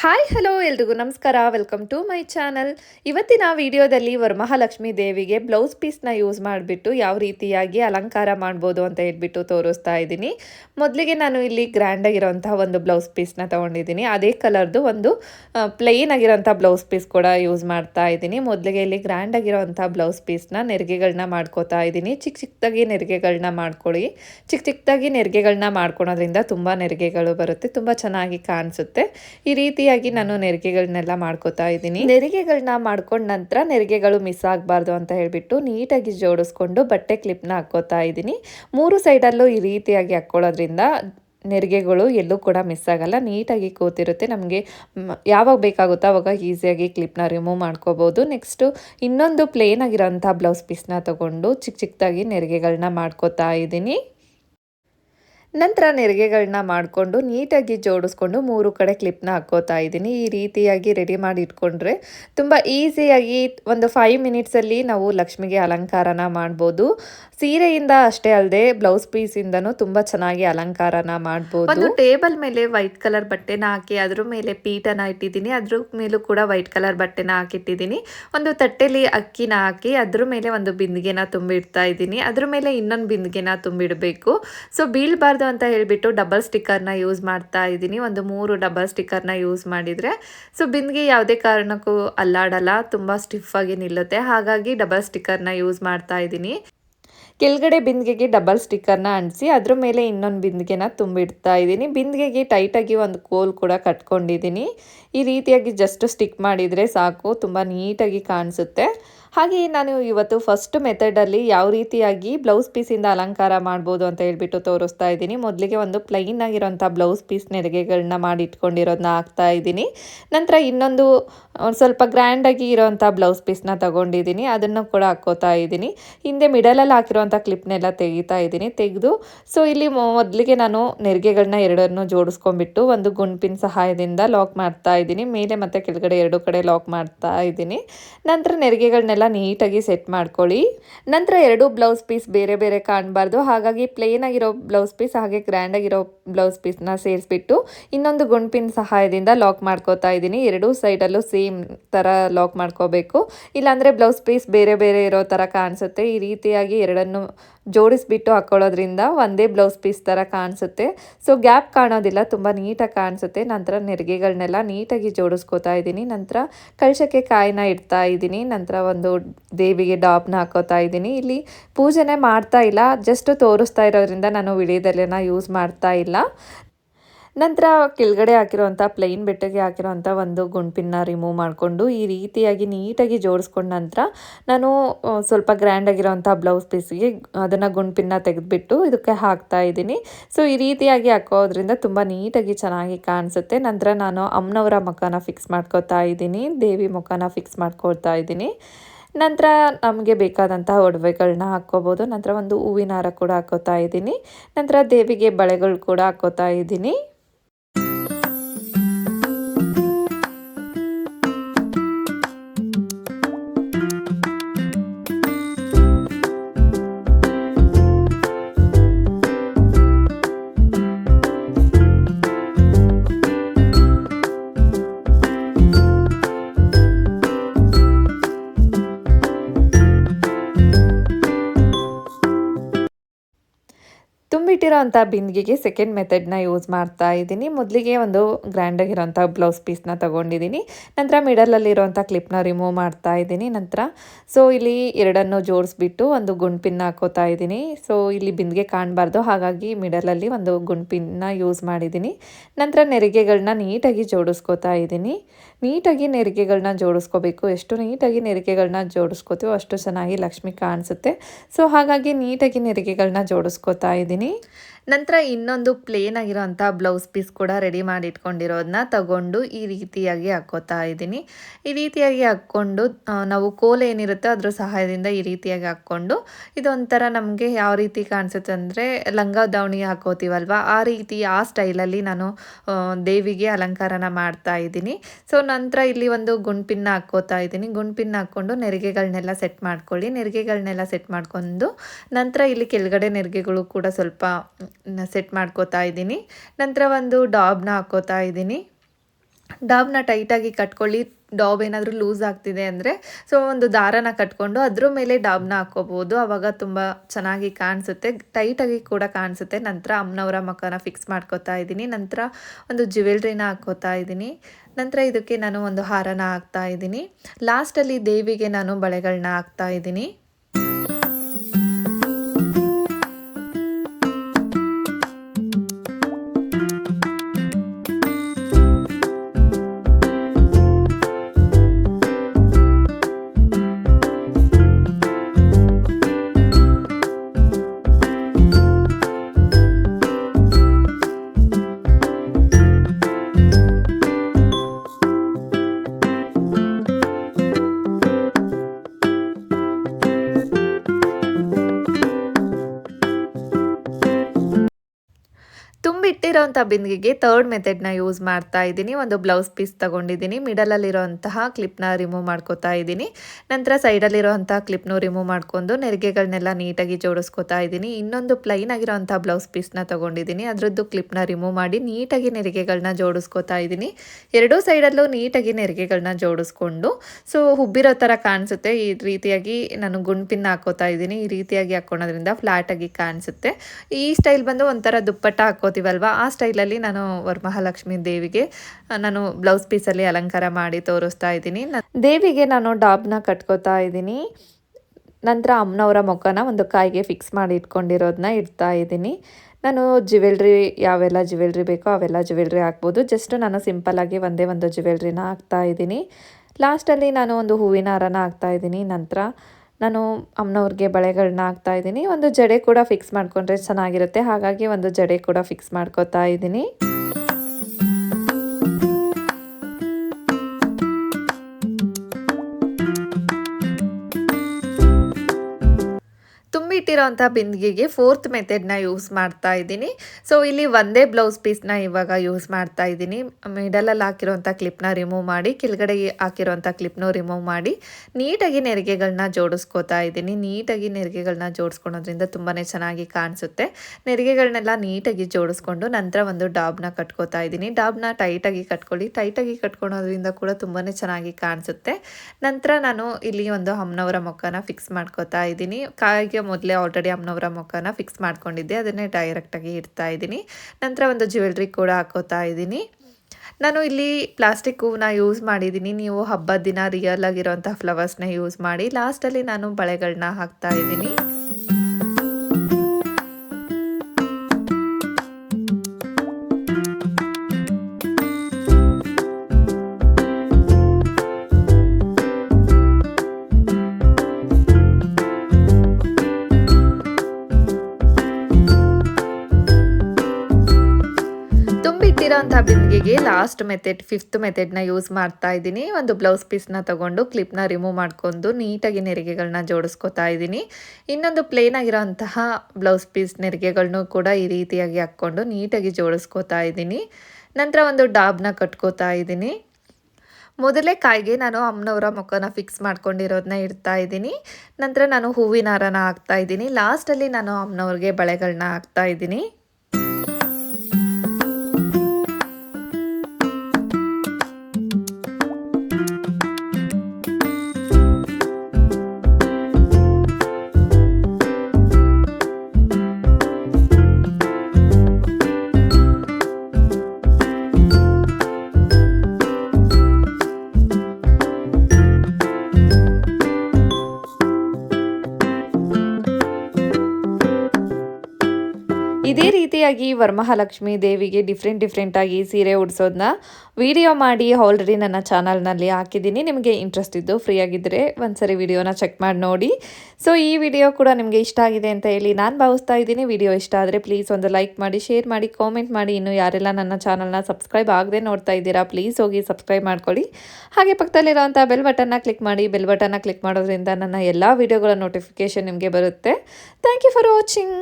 Hi hello ಎಲ್ರಿಗೂ ನಮಸ್ಕಾರ. Welcome to my channel ಇವತ್ತಿನ ವಿಡಿಯೋದಲ್ಲಿ ವರಮಹಾಲಕ್ಷ್ಮಿ ದೇವಿಗೆ ಬ್ಲೌಸ್ ಪೀಸ್ನ ಯೂಸ್ ಮಾಡಿಬಿಟ್ಟು ಯಾವ ರೀತಿಯಾಗಿ ಅಲಂಕಾರ ಮಾಡ್ಬೋದು ಅಂತ ಹೇಳ್ಬಿಟ್ಟು ತೋರಿಸ್ತಾ ಇದ್ದೀನಿ. ಮೊದಲಿಗೆ ನಾನು ಇಲ್ಲಿ ಗ್ರ್ಯಾಂಡ್ ಆಗಿರೋಂಥ ಒಂದು ಬ್ಲೌಸ್ ಪೀಸ್ನ ತೊಗೊಂಡಿದ್ದೀನಿ. ಅದೇ ಕಲರ್ದು ಒಂದು ಪ್ಲೇನ್ ಆಗಿರೋಂಥ ಬ್ಲೌಸ್ ಪೀಸ್ ಕೂಡ ಯೂಸ್ ಮಾಡ್ತಾ ಇದ್ದೀನಿ. ಮೊದಲಿಗೆ ಇಲ್ಲಿ ಗ್ರ್ಯಾಂಡ್ ಆಗಿರೋಂಥ ಬ್ಲೌಸ್ ಪೀಸ್ನ ನೆರಿಗೆಗಳನ್ನ ಮಾಡ್ಕೋತಾ ಇದ್ದೀನಿ. ಚಿಕ್ಕ ಚಿಕ್ಕದಾಗಿ ನೆರಿಗೆಗಳನ್ನ ಮಾಡ್ಕೊಳ್ಳಿ. ಚಿಕ್ಕ ಚಿಕ್ಕದಾಗಿ ನೆರಿಗೆಗಳನ್ನ ಮಾಡ್ಕೊಳೋದ್ರಿಂದ ತುಂಬ ನೆರಿಗೆಗಳು ಬರುತ್ತೆ. ತುಂಬ ಚೆನ್ನಾಗಿ ಕಾಣಿಸುತ್ತೆ. ಈ ರೀತಿಯಾಗಿ ನಾನು ನೆರಿಗೆಗಳನ್ನೆಲ್ಲ ಮಾಡ್ಕೋತಾ ಇದ್ದೀನಿ. ನೆರಿಗೆಗಳನ್ನ ಮಾಡ್ಕೊಂಡ ನಂತರ ನೆರಿಗೆಗಳು ಮಿಸ್ ಆಗಬಾರ್ದು ಅಂತ ಹೇಳಿಬಿಟ್ಟು ನೀಟಾಗಿ ಜೋಡಿಸ್ಕೊಂಡು ಬಟ್ಟೆ ಕ್ಲಿಪ್ನ ಹಾಕ್ಕೋತಾ ಇದ್ದೀನಿ. ಮೂರು ಸೈಡಲ್ಲೂ ಈ ರೀತಿಯಾಗಿ ಹಾಕ್ಕೊಳ್ಳೋದ್ರಿಂದ ನೆರಿಗೆಗಳು ಎಲ್ಲೂ ಕೂಡ ಮಿಸ್ ಆಗಲ್ಲ. ನೀಟಾಗಿ ಕೂತಿರುತ್ತೆ. ನಮಗೆ ಯಾವಾಗ ಬೇಕಾಗುತ್ತೋ ಅವಾಗ ಈಸಿಯಾಗಿ ಕ್ಲಿಪ್ನ ರಿಮೂವ್ ಮಾಡ್ಕೋಬೋದು. ನೆಕ್ಸ್ಟು ಇನ್ನೊಂದು ಪ್ಲೇನ್ ಆಗಿರೋಂಥ ಬ್ಲೌಸ್ ಪೀಸ್ನ ತೊಗೊಂಡು ಚಿಕ್ಕ ಚಿಕ್ಕದಾಗಿ ನೆರಿಗೆಗಳನ್ನ ಮಾಡ್ಕೋತಾ ಇದ್ದೀನಿ. ನಂತರ ನೆರಿಗೆಗಳನ್ನ ಮಾಡಿಕೊಂಡು ನೀಟಾಗಿ ಜೋಡಿಸ್ಕೊಂಡು ಮೂರು ಕಡೆ ಕ್ಲಿಪ್ನ ಹಾಕ್ಕೋತಾ ಇದ್ದೀನಿ. ಈ ರೀತಿಯಾಗಿ ರೆಡಿ ಮಾಡಿ ಇಟ್ಕೊಂಡ್ರೆ ತುಂಬ ಈಸಿಯಾಗಿ ಒಂದು ಫೈವ್ ಮಿನಿಟ್ಸಲ್ಲಿ ನಾವು ಲಕ್ಷ್ಮಿಗೆ ಅಲಂಕಾರನ ಮಾಡ್ಬೋದು. ಸೀರೆಯಿಂದ ಅಷ್ಟೇ ಅಲ್ಲದೆ ಬ್ಲೌಸ್ ಪೀಸಿಂದನೂ ತುಂಬ ಚೆನ್ನಾಗಿ ಅಲಂಕಾರನ ಮಾಡ್ಬೋದು. ಒಂದು ಟೇಬಲ್ ಮೇಲೆ ವೈಟ್ ಕಲರ್ ಬಟ್ಟೆನ ಹಾಕಿ, ಅದ್ರ ಮೇಲೆ ಪೀಟನ ಇಟ್ಟಿದ್ದೀನಿ. ಅದ್ರ ಮೇಲೂ ಕೂಡ ವೈಟ್ ಕಲರ್ ಬಟ್ಟೆನ ಹಾಕಿಟ್ಟಿದ್ದೀನಿ. ಒಂದು ತಟ್ಟೆಲಿ ಅಕ್ಕಿನ ಹಾಕಿ, ಅದ್ರ ಮೇಲೆ ಒಂದು ಬಿಂದಿಗೆನ ತುಂಬಿಡ್ತಾ ಇದ್ದೀನಿ. ಅದ್ರ ಮೇಲೆ ಇನ್ನೊಂದು ಬಿಂದಿಗೆನ ತುಂಬಿಡಬೇಕು. ಸೊ ಬೀಳ್ಬಾರ್ದು ಅಂತ ಹೇಳಿಬಿಟ್ಟು ಡಬಲ್ ಸ್ಟಿಕ್ಕರ್ನ ಯೂಸ್ ಮಾಡ್ತಾ ಇದ್ದೀನಿ. ಒಂದು ಮೂರು ಡಬಲ್ ಸ್ಟಿಕ್ಕರ್ನ ಯೂಸ್ ಮಾಡಿದರೆ. ಸೊ ಬಿಂದಿಗೆ ಯಾವುದೇ ಕಾರಣಕ್ಕೂ ಅಲ್ಲಾಡಲ್ಲ. ತುಂಬ ಸ್ಟಿಫ್ ಆಗಿ ನಿಲ್ಲುತ್ತೆ. ಹಾಗಾಗಿ ಡಬಲ್ ಸ್ಟಿಕ್ಕರ್ನ ಯೂಸ್ ಮಾಡ್ತಾ ಇದ್ದೀನಿ. ಕೆಳಗಡೆ ಬಿಂದಿಗೆಗೆ ಡಬಲ್ ಸ್ಟಿಕ್ಕರ್ನ ಅಂಟಿಸಿ, ಅದ್ರ ಮೇಲೆ ಇನ್ನೊಂದು ಬಿಂದಿಗೆನ ತುಂಬಿಡ್ತಾ ಇದ್ದೀನಿ. ಬಿಂದಿಗೆಗೆ ಟೈಟಾಗಿ ಒಂದು ಕೋಲ್ ಕೂಡ ಕಟ್ಕೊಂಡಿದ್ದೀನಿ. ಈ ರೀತಿಯಾಗಿ ಜಸ್ಟ್ ಸ್ಟಿಕ್ ಮಾಡಿದರೆ ಸಾಕು, ತುಂಬ ನೀಟಾಗಿ ಕಾಣಿಸುತ್ತೆ. ಹಾಗೆ ನಾನು ಇವತ್ತು ಫಸ್ಟ್ ಮೆಥಡಲ್ಲಿ ಯಾವ ರೀತಿಯಾಗಿ ಬ್ಲೌಸ್ ಪೀಸಿಂದ ಅಲಂಕಾರ ಮಾಡ್ಬೋದು ಅಂತ ಹೇಳ್ಬಿಟ್ಟು ತೋರಿಸ್ತಾ ಇದ್ದೀನಿ. ಮೊದಲಿಗೆ ಒಂದು ಪ್ಲೈನ್ ಆಗಿರೋಂಥ ಬ್ಲೌಸ್ ಪೀಸ್ ನೆರಿಗೆಗಳನ್ನ ಮಾಡಿ ಇಟ್ಕೊಂಡಿರೋದನ್ನ ಹಾಕ್ತಾ ಇದ್ದೀನಿ. ನಂತರ ಇನ್ನೊಂದು ಸ್ವಲ್ಪ ಗ್ರ್ಯಾಂಡಾಗಿ ಇರೋವಂಥ ಬ್ಲೌಸ್ ಪೀಸ್ನ ತಗೊಂಡಿದ್ದೀನಿ. ಅದನ್ನು ಕೂಡ ಹಾಕ್ಕೋತಾ ಇದ್ದೀನಿ. ಹಿಂದೆ ಮಿಡಲಲ್ಲಿ ಹಾಕಿರೋಂಥ ಕ್ಲಿಪ್ನೆಲ್ಲ ತೆಗಿತಾ ಇದ್ದೀನಿ, ತೆಗೆದು. ಸೊ ಇಲ್ಲಿ ಮೊದಲಿಗೆ ನಾನು ನೆರಿಗೆಗಳನ್ನ ಎರಡನ್ನು ಜೋಡಿಸ್ಕೊಂಡ್ಬಿಟ್ಟು ಒಂದು ಗುಂಪಿನ ಸಹಾಯದಿಂದ ಲಾಕ್ ಮಾಡ್ತಾ ಇದ್ದೀನಿ. ಮೇಲೆ ಮತ್ತು ಕೆಳಗಡೆ ಎರಡು ಕಡೆ ಲಾಕ್ ಮಾಡ್ತಾ ಇದ್ದೀನಿ. ನಂತರ ನೆರಿಗೆಗಳನ್ನೆಲ್ಲ ನೀಟಾಗಿ ಸೆಟ್ ಮಾಡ್ಕೊಳ್ಳಿ. ನಂತರ ಎರಡು ಬ್ಲೌಸ್ ಪೀಸ್ ಬೇರೆ ಬೇರೆ ಕಾಣಬಾರ್ದು. ಹಾಗಾಗಿ ಪ್ಲೇನ್ ಆಗಿರೋ ಬ್ಲೌಸ್ ಪೀಸ್ ಹಾಗೆ ಗ್ರ್ಯಾಂಡ್ ಆಗಿರೋ ಬ್ಲೌಸ್ ಪೀಸ್ನ ಸೇರಿಸ್ಬಿಟ್ಟು ಇನ್ನೊಂದು ಗುಂಪಿನ ಸಹಾಯದಿಂದ ಲಾಕ್ ಮಾಡ್ಕೋತಾ ಇದ್ದೀನಿ. ಎರಡೂ ಸೈಡಲ್ಲೂ ಸೇಮ್ ಥರ ಲಾಕ್ ಮಾಡ್ಕೋಬೇಕು. ಇಲ್ಲಾಂದರೆ ಬ್ಲೌಸ್ ಪೀಸ್ ಬೇರೆ ಬೇರೆ ಇರೋ ಥರ ಕಾಣಿಸುತ್ತೆ. ಈ ರೀತಿಯಾಗಿ ಎರಡನ್ನು ಜೋಡಿಸ್ಬಿಟ್ಟು ಹಾಕ್ಕೊಳ್ಳೋದ್ರಿಂದ ಒಂದೇ ಬ್ಲೌಸ್ ಪೀಸ್ ಥರ ಕಾಣಿಸುತ್ತೆ. ಸೊ ಗ್ಯಾಪ್ ಕಾಣೋದಿಲ್ಲ, ತುಂಬ ನೀಟಾಗಿ ಕಾಣಿಸುತ್ತೆ. ನಂತರ ನೆರಿಗೆಗಳನ್ನೆಲ್ಲ ನೀಟಾಗಿ ಜೋಡಿಸ್ಕೋತಾ ಇದ್ದೀನಿ. ನಂತರ ಕಳಶಕ್ಕೆ ಕಾಯಿನ ಇಡ್ತಾ ಇದ್ದೀನಿ. ನಂತರ ಒಂದು ದೇವಿಗೆ ಡಾಬ್ನ ಹಾಕೋತಾ ಇದ್ದೀನಿ. ಇಲ್ಲಿ ಪೂಜೆನೇ ಮಾಡ್ತಾ ಇಲ್ಲ ಜಸ್ಟ್ ತೋರಿಸ್ತಾ ಇರೋದ್ರಿಂದ ನಾನು ವಿಡಿಯೋದಲ್ಲೇನ ಯೂಸ್ ಮಾಡ್ತಾ ಇಲ್ಲ. ನಂತರ ಕೆಳಗಡೆ ಹಾಕಿರೋವಂಥ ಪ್ಲೈನ್ ಬೆಟ್ಟಗೆ ಹಾಕಿರೋವಂಥ ಒಂದು ಗುಂಪಿನ ರಿಮೂವ್ ಮಾಡಿಕೊಂಡು ಈ ರೀತಿಯಾಗಿ ನೀಟಾಗಿ ಜೋಡಿಸ್ಕೊಂಡ ನಂತರ ನಾನು ಸ್ವಲ್ಪ ಗ್ರ್ಯಾಂಡ್ ಆಗಿರೋವಂಥ ಬ್ಲೌಸ್ ಪೀಸಿಗೆ ಅದನ್ನು ಗುಂಪಿನ ತೆಗೆದುಬಿಟ್ಟು ಇದಕ್ಕೆ ಹಾಕ್ತಾ ಇದ್ದೀನಿ. ಸೊ ಈ ರೀತಿಯಾಗಿ ಹಾಕೋದ್ರಿಂದ ತುಂಬ ನೀಟಾಗಿ ಚೆನ್ನಾಗಿ ಕಾಣಿಸುತ್ತೆ. ನಂತರ ನಾನು ಅಮ್ಮನವರ ಮುಖನ ಫಿಕ್ಸ್ ಮಾಡ್ಕೋತಾ ಇದ್ದೀನಿ. ದೇವಿ ಮುಖನ ಫಿಕ್ಸ್ ಮಾಡ್ಕೊಳ್ತಾ ಇದ್ದೀನಿ. ನಂತರ ನಮಗೆ ಬೇಕಾದಂತಹ ಒಡವೆಗಳನ್ನ ಹಾಕ್ಕೋಬೋದು. ನಂತರ ಒಂದು ಹೂವಿನ ಹಾರ ಕೂಡ ಹಾಕೋತಾ ಇದ್ದೀನಿ. ನಂತರ ದೇವಿಗೆ ಬಳೆಗಳು ಕೂಡ ಹಾಕೋತಾ ಇದ್ದೀನಿ. ಅಂಥ ಬಿಂದಿಗೆಗೆ ಸೆಕೆಂಡ್ ಮೆಥಡ್ನ ಯೂಸ್ ಮಾಡ್ತಾ ಇದ್ದೀನಿ. ಮೊದಲಿಗೆ ಒಂದು ಗ್ರ್ಯಾಂಡಾಗಿರೋಂಥ ಬ್ಲೌಸ್ ಪೀಸ್ನ ತೊಗೊಂಡಿದ್ದೀನಿ. ನಂತರ ಮಿಡಲಲ್ಲಿರೋಂಥ ಕ್ಲಿಪ್ನ ರಿಮೂವ್ ಮಾಡ್ತಾ ಇದ್ದೀನಿ ನಂತರ. ಸೊ ಇಲ್ಲಿ ಎರಡನ್ನು ಜೋಡಿಸ್ಬಿಟ್ಟು ಒಂದು ಗುಂಡ್ಪಿನ್ನ ಹಾಕೋತಾ ಇದ್ದೀನಿ. ಸೊ ಇಲ್ಲಿ ಬಿಂದಿಗೆ ಕಾಣಬಾರ್ದು. ಹಾಗಾಗಿ ಮಿಡಲಲ್ಲಿ ಒಂದು ಗುಂಡ್ಪಿನ್ನ ಯೂಸ್ ಮಾಡಿದ್ದೀನಿ. ನಂತರ ನೆರಿಗೆಗಳನ್ನ ನೀಟಾಗಿ ಜೋಡಿಸ್ಕೋತಾ ಇದ್ದೀನಿ. ನೀಟಾಗಿ ನೆರಿಗೆಗಳನ್ನ ಜೋಡಿಸ್ಕೋಬೇಕು. ಎಷ್ಟು ನೀಟಾಗಿ ನೆರಿಗೆಗಳನ್ನ ಜೋಡಿಸ್ಕೋತೀವೋ ಅಷ್ಟು ಚೆನ್ನಾಗಿ ಲಕ್ಷ್ಮಿ ಕಾಣಿಸುತ್ತೆ. ಸೊ ಹಾಗಾಗಿ ನೀಟಾಗಿ ನೆರಿಗೆಗಳನ್ನ ಜೋಡಿಸ್ಕೋತಾ ಇದ್ದೀನಿ. ನಂತರ ಇನ್ನೊಂದು ಪ್ಲೇನ್ ಆಗಿರೋಂಥ ಬ್ಲೌಸ್ ಪೀಸ್ ಕೂಡ ರೆಡಿ ಮಾಡಿ ಇಟ್ಕೊಂಡಿರೋದನ್ನ ತಗೊಂಡು ಈ ರೀತಿಯಾಗಿ ಹಾಕ್ಕೋತಾ ಇದ್ದೀನಿ. ಈ ರೀತಿಯಾಗಿ ಹಾಕ್ಕೊಂಡು ನಾವು ಕೋಲ್ ಏನಿರುತ್ತೋ ಅದ್ರ ಸಹಾಯದಿಂದ ಈ ರೀತಿಯಾಗಿ ಹಾಕ್ಕೊಂಡು, ಇದೊಂಥರ ನಮಗೆ ಯಾವ ರೀತಿ ಕಾಣಿಸುತ್ತೆ ಅಂದರೆ ಲಂಗ ದಾವಣಿ ಹಾಕೋತೀವಲ್ವ? ಆ ರೀತಿ, ಆ ಸ್ಟೈಲಲ್ಲಿ ನಾನು ದೇವಿಗೆ ಅಲಂಕಾರನ ಮಾಡ್ತಾ ಇದ್ದೀನಿ. ಸೊ ನಂತರ ಇಲ್ಲಿ ಒಂದು ಗುಂಡ್ಪಿನ್ನ ಹಾಕ್ಕೋತಾ ಇದ್ದೀನಿ. ಗುಂಡ್ಪಿನ್ನ ಹಾಕ್ಕೊಂಡು ನೆರಿಗೆಗಳನ್ನೆಲ್ಲ ಸೆಟ್ ಮಾಡ್ಕೊಳ್ಳಿ. ನೆರಿಗೆಗಳನ್ನೆಲ್ಲ ಸೆಟ್ ಮಾಡ್ಕೊಂಡು ನಂತರ ಇಲ್ಲಿ ಕೆಳಗಡೆ ನೆರಿಗೆಗಳು ಕೂಡ ಸ್ವಲ್ಪ ಸೆಟ್ ಮಾಡ್ಕೋತಾ ಇದ್ದೀನಿ. ನಂತರ ಒಂದು ಡಾಬ್ನ ಹಾಕೋತಾ ಇದ್ದೀನಿ. ಡಾಬ್ನ ಟೈಟಾಗಿ ಕಟ್ಕೊಳ್ಳಿ. ಡಾಬ್ ಏನಾದರೂ ಲೂಸ್ ಆಗ್ತಿದೆ ಅಂದರೆ ಸೊ ಒಂದು ದಾರನ ಕಟ್ಕೊಂಡು ಅದ್ರ ಮೇಲೆ ಡಾಬ್ನ ಹಾಕ್ಕೋಬೋದು ಆವಾಗ ತುಂಬ ಚೆನ್ನಾಗಿ ಕಾಣಿಸುತ್ತೆ. ಟೈಟಾಗಿ ಕೂಡ ಕಾಣಿಸುತ್ತೆ. ನಂತರ ಅಮ್ಮನವರ ಮಕ್ಕನ ಫಿಕ್ಸ್ ಮಾಡ್ಕೋತಾ ಇದ್ದೀನಿ. ನಂತರ ಒಂದು ಜ್ಯುವೆಲ್ರಿನ ಹಾಕ್ಕೋತಾ ಇದ್ದೀನಿ. ನಂತರ ಇದಕ್ಕೆ ನಾನು ಒಂದು ಹಾರನ ಹಾಕ್ತಾ ಇದ್ದೀನಿ. ಲಾಸ್ಟಲ್ಲಿ ದೇವಿಗೆ ನಾನು ಬಳೆಗಳನ್ನ ಹಾಕ್ತಾ ಇದ್ದೀನಿ. ತುಂಬಿಟ್ಟಿರೋಂಥ ಬಿಂದಿಗೆಗೆ ತರ್ಡ್ ಮೆಥಡ್ನ ಯೂಸ್ ಮಾಡ್ತಾ ಇದ್ದೀನಿ. ಒಂದು ಬ್ಲೌಸ್ ಪೀಸ್ ತಗೊಂಡಿದ್ದೀನಿ. ಮಿಡಲಲ್ಲಿರೋಂತಹ ಕ್ಲಿಪ್ನ ರಿಮೂವ್ ಮಾಡ್ಕೋತಾ ಇದ್ದೀನಿ. ನಂತರ ಸೈಡಲ್ಲಿರೋಂಥ ಕ್ಲಿಪ್ನು ರಿಮೂವ್ ಮಾಡ್ಕೊಂಡು ನೆರಿಗೆಗಳನ್ನೆಲ್ಲ ನೀಟಾಗಿ ಜೋಡಿಸ್ಕೋತಾ ಇದ್ದೀನಿ. ಇನ್ನೊಂದು ಪ್ಲೈನ್ ಆಗಿರೋಂಥ ಬ್ಲೌಸ್ ಪೀಸ್ನ ತಗೊಂಡಿದ್ದೀನಿ. ಅದರದ್ದು ಕ್ಲಿಪ್ನ ರಿಮೂವ್ ಮಾಡಿ ನೀಟಾಗಿ ನೆರಿಗೆಗಳನ್ನ ಜೋಡಿಸ್ಕೋತಾ ಇದ್ದೀನಿ. ಎರಡೂ ಸೈಡಲ್ಲೂ ನೀಟಾಗಿ ನೆರಿಗೆಗಳನ್ನ ಜೋಡಿಸ್ಕೊಂಡು ಸೊ ಹುಬ್ಬಿರೋ ಥರ ಕಾಣಿಸುತ್ತೆ. ಈ ರೀತಿಯಾಗಿ ನಾನು ಗುಂಡ್ಪಿನ್ನ ಹಾಕೋತಾ ಇದ್ದೀನಿ. ಈ ರೀತಿಯಾಗಿ ಹಾಕ್ಕೊಳೋದ್ರಿಂದ ಫ್ಲಾಟಾಗಿ ಕಾಣಿಸುತ್ತೆ. ಈ ಸ್ಟೈಲ್ ಬಂದು ಒಂಥರ ದುಪ್ಪಟ್ಟ ಹಾಕೋತೀವಲ್ವ? ಸ್ಟೈಲಲ್ಲಿ ನಾನು ವರಮಹಾಲಕ್ಷ್ಮಿ ದೇವಿಗೆ ನಾನು ಬ್ಲೌಸ್ ಪೀಸಲ್ಲಿ ಅಲಂಕಾರ ಮಾಡಿ ತೋರಿಸ್ತಾ ಇದ್ದೀನಿ. ದೇವಿಗೆ ನಾನು ಡಾಬ್ನ ಕಟ್ಕೋತಾ ಇದ್ದೀನಿ. ನಂತರ ಅಮ್ಮನವರ ಮುಖನ ಒಂದು ಕಾಯಿಗೆ ಫಿಕ್ಸ್ ಮಾಡಿ ಇಟ್ಕೊಂಡಿರೋದನ್ನ ಇಡ್ತಾ ಇದ್ದೀನಿ. ನಾನು ಜ್ಯುವೆಲ್ರಿ ಯಾವೆಲ್ಲ ಜ್ಯುವೆಲ್ರಿ ಬೇಕೋ ಅವೆಲ್ಲ ಜ್ಯುವೆಲ್ರಿ ಹಾಕ್ಬೋದು. ಜಸ್ಟ್ ನಾನು ಸಿಂಪಲ್ಲಾಗಿ ಒಂದೇ ಒಂದು ಜ್ಯುವೆಲ್ರಿನ ಹಾಕ್ತಾ ಇದ್ದೀನಿ. ಲಾಸ್ಟಲ್ಲಿ ನಾನು ಒಂದು ಹೂವಿನ ಹಾರನ ಹಾಕ್ತಾ ಇದ್ದೀನಿ. ನಂತರ ನಾನು ಅಮ್ಮನವ್ರಿಗೆ ಬಳೆಗಳನ್ನ ಹಾಕ್ತಾ ಇದ್ದೀನಿ. ಒಂದು ಜಡೆ ಕೂಡ ಫಿಕ್ಸ್ ಮಾಡ್ಕೊಂಡ್ರೆ ಚೆನ್ನಾಗಿರುತ್ತೆ. ಹಾಗಾಗಿ ಒಂದು ಜಡೆ ಕೂಡ ಫಿಕ್ಸ್ ಮಾಡ್ಕೋತಾ ಇದ್ದೀನಿ. ತುಂಬಿಟ್ಟಿರೋಂಥ ಬಿಂದಿಗೆಗೆ ಫೋರ್ತ್ ಮೆಥಡ್ನ ಯೂಸ್ ಮಾಡ್ತಾ ಇದ್ದೀನಿ. ಸೊ ಇಲ್ಲಿ ಒಂದೇ ಬ್ಲೌಸ್ ಪೀಸ್ನ ಇವಾಗ ಯೂಸ್ ಮಾಡ್ತಾ ಇದ್ದೀನಿ. ಮಿಡಲಲ್ಲಿ ಹಾಕಿರೋಂಥ ಕ್ಲಿಪ್ನ ರಿಮೂವ್ ಮಾಡಿ, ಕೆಳಗಡೆ ಹಾಕಿರೋಂಥ ಕ್ಲಿಪ್ನು ರಿಮೂವ್ ಮಾಡಿ, ನೀಟಾಗಿ ನೆರಿಗೆಗಳನ್ನ ಜೋಡಿಸ್ಕೋತಾ ಇದ್ದೀನಿ. ನೀಟಾಗಿ ನೆರಿಗೆಗಳನ್ನ ಜೋಡಿಸ್ಕೊಳೋದ್ರಿಂದ ತುಂಬಾ ಚೆನ್ನಾಗಿ ಕಾಣಿಸುತ್ತೆ. ನೆರಿಗೆಗಳನ್ನೆಲ್ಲ ನೀಟಾಗಿ ಜೋಡಿಸ್ಕೊಂಡು ನಂತರ ಒಂದು ಡಾಬ್ನ ಕಟ್ಕೋತಾ ಇದ್ದೀನಿ. ಡಾಬ್ನ ಟೈಟಾಗಿ ಕಟ್ಕೊಳ್ಳಿ. ಟೈಟಾಗಿ ಕಟ್ಕೊಳೋದ್ರಿಂದ ಕೂಡ ತುಂಬಾ ಚೆನ್ನಾಗಿ ಕಾಣಿಸುತ್ತೆ. ನಂತರ ನಾನು ಇಲ್ಲಿ ಒಂದು ಅಮ್ಮನವರ ಮುಖನ ಫಿಕ್ಸ್ ಮಾಡ್ಕೋತಾ ಇದ್ದೀನಿ. ಕಾಯಿಗೆ ಮೊದಲೇ ಆಲ್ರೆಡಿ ಅಮ್ಮನವರ ಮುಖನ ಫಿಕ್ಸ್ ಮಾಡ್ಕೊಂಡಿದ್ದೆ. ಅದನ್ನೇ ಡೈರೆಕ್ಟಾಗಿ ಇಡ್ತಾ ಇದ್ದೀನಿ. ನಂತರ ಒಂದು ಜ್ಯುವೆಲ್ರಿ ಕೂಡ ಹಾಕೋತಾ ಇದ್ದೀನಿ. ನಾನು ಇಲ್ಲಿ ಪ್ಲಾಸ್ಟಿಕ್ ಹೂವನ್ನ ಯೂಸ್ ಮಾಡಿದ್ದೀನಿ. ನೀವು ಹಬ್ಬದ ದಿನ ರಿಯಲ್ ಆಗಿರೋಂಥ ಫ್ಲವರ್ಸ್ನ ಯೂಸ್ ಮಾಡಿ. ಲಾಸ್ಟಲ್ಲಿ ನಾನು ಬಳೆಗಳನ್ನ ಹಾಕ್ತಾ ಇದ್ದೀನಿ. ತುಂಬಿಟ್ಟಿರೋಂಥ ಬಿಂದಿಗೆಗೆ ಲಾಸ್ಟ್ ಮೆಥಡ್ ಫಿಫ್ತ್ ಮೆಥಡ್ನ ಯೂಸ್ ಮಾಡ್ತಾ ಇದ್ದೀನಿ. ಒಂದು ಬ್ಲೌಸ್ ಪೀಸ್ನ ತಗೊಂಡು ಕ್ಲಿಪ್ನ ರಿಮೂವ್ ಮಾಡ್ಕೊಂಡು ನೀಟಾಗಿ ನೆರಿಗೆಗಳನ್ನ ಜೋಡಿಸ್ಕೊತಾ ಇದ್ದೀನಿ. ಇನ್ನೊಂದು ಪ್ಲೇನ್ ಆಗಿರೋಂತಹ ಬ್ಲೌಸ್ ಪೀಸ್ ನೆರಿಗೆಗಳನ್ನೂ ಕೂಡ ಈ ರೀತಿಯಾಗಿ ಹಾಕ್ಕೊಂಡು ನೀಟಾಗಿ ಜೋಡಿಸ್ಕೊತಾ ಇದ್ದೀನಿ. ನಂತರ ಒಂದು ಡಾಬ್ನ ಕಟ್ಕೋತಾ ಇದ್ದೀನಿ. ಮೊದಲೇ ಕಾಯಿಗೆ ನಾನು ಅಮ್ಮನವರ ಮುಖನ ಫಿಕ್ಸ್ ಮಾಡ್ಕೊಂಡಿರೋದನ್ನ ಇಡ್ತಾ ಇದ್ದೀನಿ. ನಂತರ ನಾನು ಹೂವಿನ ಹಾರನ ಹಾಕ್ತಾ ಇದ್ದೀನಿ. ಲಾಸ್ಟಲ್ಲಿ ನಾನು ಅಮ್ಮನವ್ರಿಗೆ ಬಳೆಗಳನ್ನ ಹಾಕ್ತಾ ಇದ್ದೀನಿ. ರೀತಿಯಾಗಿ ವರಮಹಾಲಕ್ಷ್ಮಿ ದೇವಿಗೆ ಡಿಫ್ರೆಂಟ್ ಆಗಿ ಸೀರೆ ಉಡಿಸೋದನ್ನ ವಿಡಿಯೋ ಮಾಡಿ ಆಲ್ರೆಡಿ ನನ್ನ ಚಾನಲ್ನಲ್ಲಿ ಹಾಕಿದ್ದೀನಿ. ನಿಮಗೆ ಇಂಟ್ರೆಸ್ಟ್ ಇದ್ದು ಫ್ರೀ ಆಗಿದ್ದರೆ ಒಂದ್ಸರಿ ವಿಡಿಯೋನ ಚೆಕ್ ಮಾಡಿ ನೋಡಿ. ಸೊ ಈ ವಿಡಿಯೋ ಕೂಡ ನಿಮಗೆ ಇಷ್ಟ ಆಗಿದೆ ಅಂತ ಹೇಳಿ ನಾನು ಭಾವಿಸ್ತಾ ಇದ್ದೀನಿ. ವಿಡಿಯೋ ಇಷ್ಟ ಆದರೆ ಪ್ಲೀಸ್ ಒಂದು ಲೈಕ್ ಮಾಡಿ ಶೇರ್ ಮಾಡಿ ಕಾಮೆಂಟ್ ಮಾಡಿ. ಇನ್ನು ಯಾರೆಲ್ಲ ನನ್ನ ಚಾನಲ್ನ ಸಬ್ಸ್ಕ್ರೈಬ್ ಆಗದೆ ನೋಡ್ತಾ ಇದ್ದೀರಾ ಪ್ಲೀಸ್ ಹೋಗಿ ಸಬ್ಸ್ಕ್ರೈಬ್ ಮಾಡ್ಕೊಳ್ಳಿ. ಹಾಗೆ ಪಕ್ಕದಲ್ಲಿರೋಂಥ ಬೆಲ್ ಬಟನ್ನ ಕ್ಲಿಕ್ ಮಾಡಿ. ಬೆಲ್ ಬಟನ್ನ ಕ್ಲಿಕ್ ಮಾಡೋದ್ರಿಂದ ನನ್ನ ಎಲ್ಲ ವಿಡಿಯೋಗಳ ನೋಟಿಫಿಕೇಷನ್ ನಿಮಗೆ ಬರುತ್ತೆ. Thank you for watching